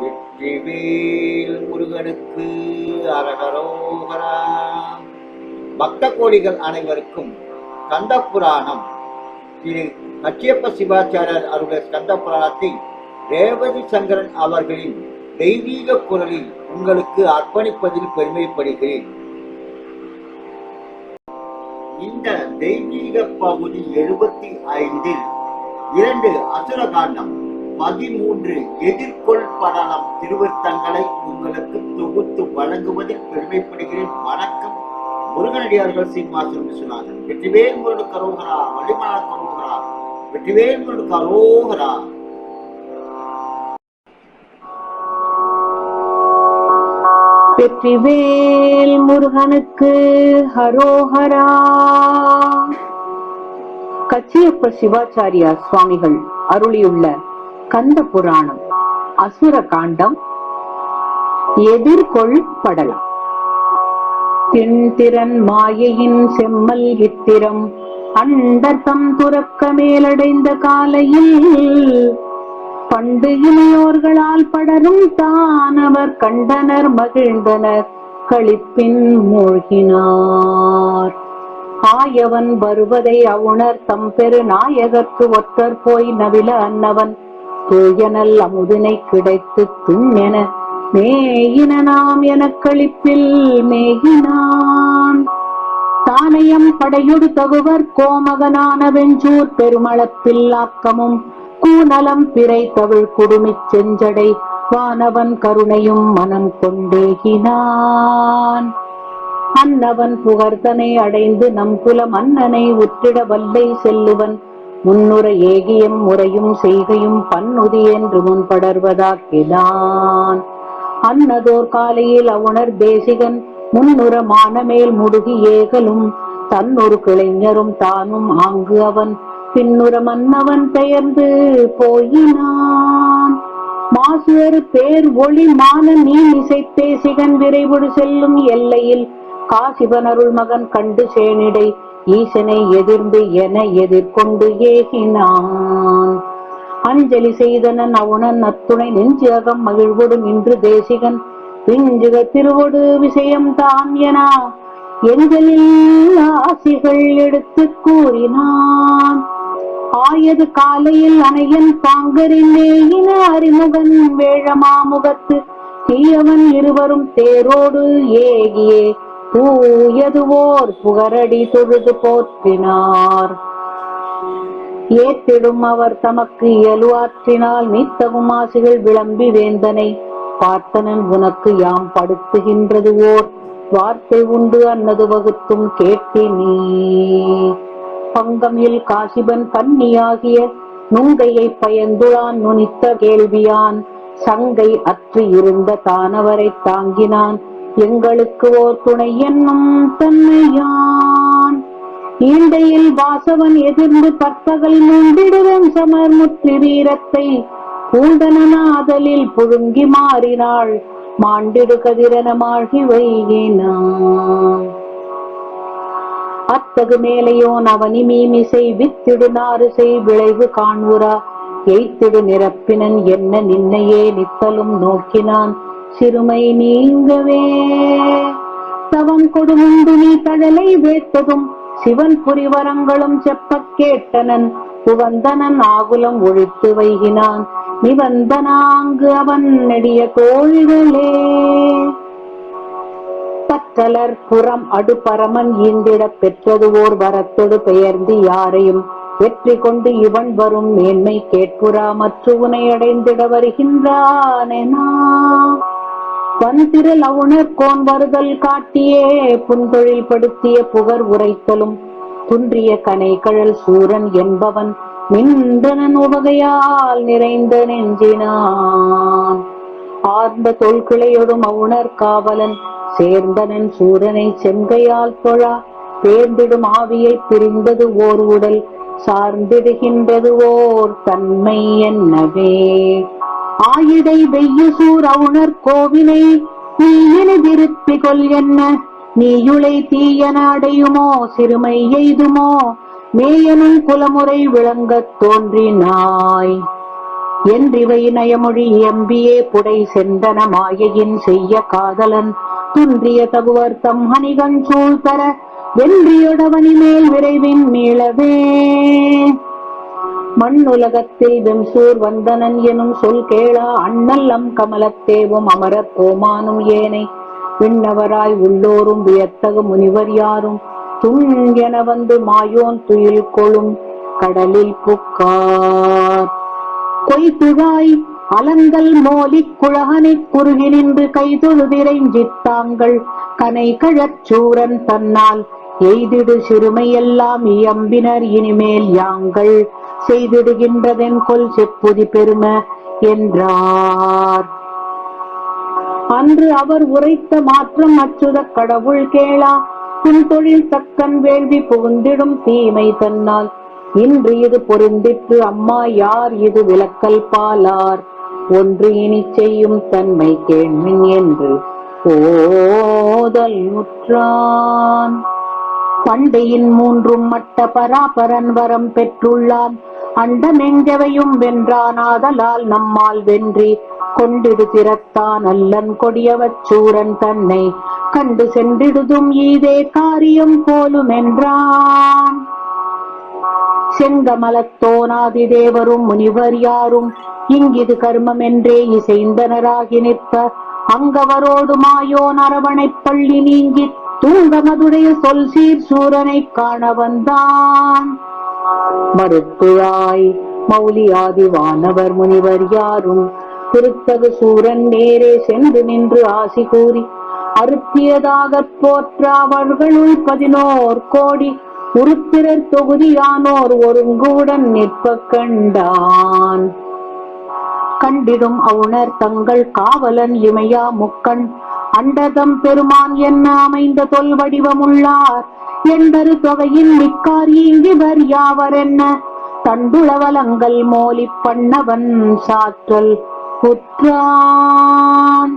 வெற்றிவேல் முருகனுக்கு அரகரோகரா. பக்த கோடிகள் அனைவருக்கும் கந்த புராணம் திரு கச்சியப்ப சிவாச்சாரியர் அவருடைய கந்த புராணத்தை ரேவதி சங்கரன் அவர்களின் தெய்வீக குரலில் உங்களுக்கு அர்ப்பணிப்பதில் பெருமைப்படுகிறேன். இந்த தெய்வீக பகுதி எழுபத்தி ஐந்தில் இரண்டு அசுரகாண்டம் பதிமூன்று எதிர்கொள் படலம் திருவர்த்தங்களை உங்களுக்கு தொகுத்து வழங்குவதில் பெருமைப்படுகிறேன். வணக்கம். முருகனடியார்கள் சீனிவாசன் விஸ்வநாதன் வெற்றிவேல் முருடு கரோகரா வள்ளிமலா கரோகரா வெற்றிவேல் முருடு கரோகரா வெற்றிவேல் முருகனுக்கு ஹரோஹரா கச்சியப்ப சிவாச்சாரியா சுவாமிகள் அருளியுள்ள கந்த புராணம் அசுர காண்டம் எதிர்கொள் படலம். திண்திறன் மாயையின் செம்மல் இத்திரம் அண்டர்தம் துறக்க மேலடைந்த காலையில் பண்டு இளையோர்களால் படரும் தானவர் கண்டனர் மகிழ்ந்தனர் களிப்பின் மூழ்கினார். ஆயவன் வருவதை அவுணர் தம் பெரு நாயகர்க்கு ஒற்றர் போய் நவில அன்னவன் தூயனல் அமுதினை கிடைத்து துண்ணென மேயின நாம் எனக் களிப்பில் மேகினான் தானயம் படையொடு தகுவர் கோமகனான வெஞ்சூர் பெருமளப்பில் ஆக்கமும் கூநலம் பிறை தவிழ் குடுமிச் செஞ்சடை வானவன் கருணையும் மனம் கொண்டேகினான் அன்னவன் புகர்தனை அடைந்து நம் குலம் அன்னனை உற்றிட வல்லை செல்லுவன் முன்னுர ஏகியம் முறையும் செய்கையும் பன்னுதி என்று முன்படர்வதாக்கினான் அன்னதோர் காலையில் அவுணர் தேசிகன் முன்னுர மானமேல் முடுகி ஏகலும் தன்னொரு கிளைஞரும் தானும் ஆங்கு அவன். பின்னுர மன்னவன் பெயர்ந்து போயினான். மாசுவரு பேர் ஒளி மான நீ இசை தேசிகன் விரைவுடு செல்லும் எல்லையில் காசிபனருள் மகன் கண்டு சேனிடை. ஈசனை எதிர்ந்து என எதிர்கொண்டு ஏகினான். அஞ்சலி செய்தனன் அவனன் அத்துணை நெஞ்சகம் மகிழ்வோடு இன்று தேசிகன் விஞ்சுக திருவொடு விஷயம் தான் என எங்களில் ஆசிகள் எடுத்து கூறினான். ஆயது காலையில் அணையன் பாங்கரின் அறிமுகன் வேழமாமுகத்து தீயவன் இருவரும் தேரோடு ஏகியே தூயதுவோர் புகரடி தொழுது போற்றினார். ஏத்திடும் அவர் தமக்கு இயலுவாற்றினால் நீத்தகும் ஆசைகள் விளம்பி வேந்தனை. பார்த்தனன் உனக்கு யாம் படுத்துகின்றது ஓர் வார்த்தை உண்டு அன்னது வகுத்தும் கேட்டி நீ. பங்கமில் காசிபன் கன்னியாகிய நுங்கையை பயந்துளான் நுனித்த கேள்வியான். சங்கை அற்று இருந்த தானவரை தாங்கினான். எங்களுக்கு ஓர் துணை என்னும் தன்மையான் ஈண்டையில் வாசவன் எதிர்ந்து பற்பகல் நுண்டிடுவன் சமர் முற்றி வீரத்தை பூண்டனாதலில் புழுங்கி மாறினாள் மாண்டிடு கதிரனமாகி வைகினான் அத்தகு மேலையோன் அவனி மீமிசை வித்திடு நாறுசை விளைவு காண்புரா எய்த்திடு நிரப்பினன் என்ன நின்னையே நித்தலும் நோக்கினான். சிறுமை நீங்கவே. தவம் கொடுமுண்டு நீ தழலை வேட்டதும் சிவன் புரிவரங்களும் செப்பக் கேட்டனன் புவந்தனன் ஆகுலம் ஒழித்து வைகினான் நிவந்தனாங்கு அவன் நெடிய தோழிகளே பற்றலர் புறம் அடுபரமன் ஈந்திடப் பெற்றது ஓர் வரத்தொடு பெயர்ந்து யாரையும் வெற்றி கொண்டு இவன் வரும் மேன்மை கேட்புறா மற்ற உனை அடைந்திட வருகின்றானெனா வன்திரல் அவுணர் கோன் வருதல் காட்டியே புன்தொழில் படுத்திய புகர் உரைத்தலும் துன்றிய கனை கழல் சூரன் என்பவன் நின்றனன் உவகையால் நிறைந்த நெஞ்சினான். ஆர்ந்த தொல்கிளையொடும் அவுணர் காவலன் சேர்ந்தனன் சூரனை செங்கையால் தொழா தேர்ந்திடும் ஆவியை பிரிந்தது ஓர் உடல் சார்ந்திடுகின்றது ஓர் தன்மை என்னவே. ஆயிடை வெய்யசூர் அவுணர் கோவினை நீயன திருப்பி கொல் என்ன? நீயுளை தீய நாடையுமோ சிறுமை எய்துமோ? மேயனும் குலமுறை விளங்கத் தோன்றினாய். என்றிவை நயமொழி எம்பியே புடை செந்தன மாயையின் செய்ய காதலன் துன்றிய தகுவர் தம் ஹனிகன் சூழ்தர வென்றியொடவனி மேல் விரைவின் மீளவே. மண்ணுலகத்தில் வெம்சூர் வந்தனன் எனும் சொல் கேளா. அண்ணல்லம் கமலத்தேவும் அமரர் கோமானும் ஏனை. விண்ணவராய் உள்ளோரும் வியத்தகு முனிவர் யாரும். துண் என வந்து மாயோன் துயில் கொழும் கடலில் புக்கார். கொய்துழாய் அலங்கல் மோலிக் குழகனைக் குறுகி நின்று கைதொழுதிரைஞ்சித்தாங்கள் கனை கழச்சூரன் தன்னால் எய்திடு சிறுமையெல்லாம் இயம்பினர். இனிமேல் யாங்கள் செய்திடுகின்றதென் கொல் செப்புதி பெரும என்றார். அன்று அவர் உரைத்த மாற்றம் அச்சுத கடவுள் கேளா புன்தொழில் தக்கன் வேள்வி புகுந்திடும் தீமை தன்னால். இன்று இது பொருந்திற்று அம்மா யார் இது விளக்கல் பாலார்? ஒன்று இனி செய்யும் தன்மை கேள்மின் என்று ஓதல் முற்றான். பண்டையின் மூன்றும் மட்ட பராபரன் வரம் பெற்றுள்ளான். அண்டமெங்கவையும் வென்றான் ஆதலால் நம்மால் வென்றி கொண்டிடு திறத்தான் அல்லன் கொடியவச்சூரன் தன்னை கண்டு சென்றிடுதும் ஈதே காரியம் போலும் என்றான் செங்கமலத்தோனாதி தேவரும் முனிவர் யாரும் இங்கிது கர்மம் என்றே இசைந்தனராகி நிற்ப. அங்கவரோடு மாயோன் அரவணைப் பள்ளி நீங்கித் தூங்கமதுடைய சொல் சீர் சூரனை காண வந்தான். மறுத்துழாய் மௌலியாதி வானவர் முனிவர் யாரும் திருத்தகு சூரன் நேரே சென்று நின்று ஆசி கூறி அறுத்தியதாக போற்ற அவர்களுள் பதினோர் கோடி உருத்திரர் தொகுதியானோர் ஒருங்குடன் நிற்ப கண்டான். கண்டிடும் அவுணர் தங்கள் காவலன் இமையா முக்கண் அண்டதம் பெருமான் என்ன அமைந்த தொல் வடிவமுள்ளார்? என்பரு தொகையின் மிக்கார் ஈங்கிவர் யாவர் என்ன? தண்டுளவலங்கள் மோலிப் பண்ணவன் சாற்றல் குற்றான்